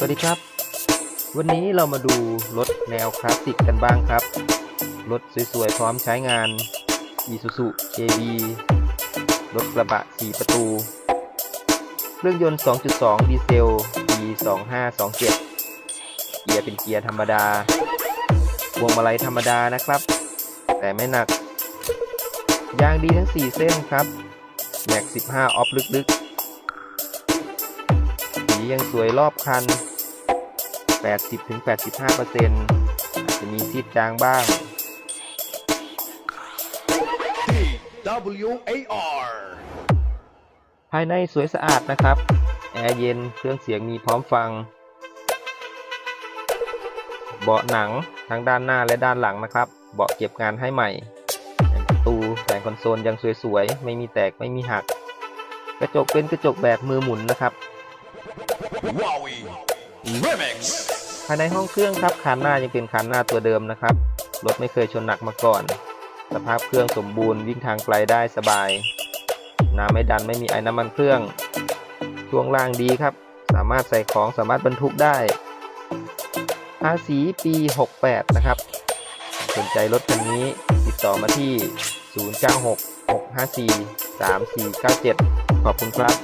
สวัสดีครับ วันนี้เรามาดูรถแนวคลาสสิกกันบ้างครับ รถสวยๆ พร้อมใช้งาน Isuzu KV รถกระบะ 4 ประตู เครื่องยนต์ 2.2 ดีเซล E2527 เกียร์เป็นเกียร์ธรรมดา พวงมาลัยธรรมดานะครับ แต่ไม่หนัก ยางดีทั้ง 4 เส้นครับ แม็ก 15 ออฟลึกๆ สียังสวยรอบคัน 80-85%อาจจะมีซีดจางบ้าง W A R ภายในสวยสะอาดนะครับ แอร์เย็น เครื่องเสียงมีพร้อมฟัง เบาะหนังทั้งด้านหน้าและด้านหลังนะครับ เบาะเก็บงานให้ใหม่ประตูแผงคอนโซลยังสวยๆ ไม่มีแตกไม่มีหัก กระจกเป็นกระจกแบบมือหมุนนะครับ Wowie Remix ภายในห้องเครื่องครับคานหน้ายังเป็นคานหน้าตัวเดิมนะครับ รถไม่เคยชนหนักมาก่อน สภาพเครื่องสมบูรณ์วิ่งทางไกลได้สบาย น้ำไม่ดันไม่มีไอ้น้ำมันเครื่อง ช่วงล่างดีครับ สามารถใส่ของสามารถบรรทุกได้ ภาษีปี 68 นะครับ สนใจรถคันนี้ติดต่อมาที่ 096 654 3497 ขอบคุณครับ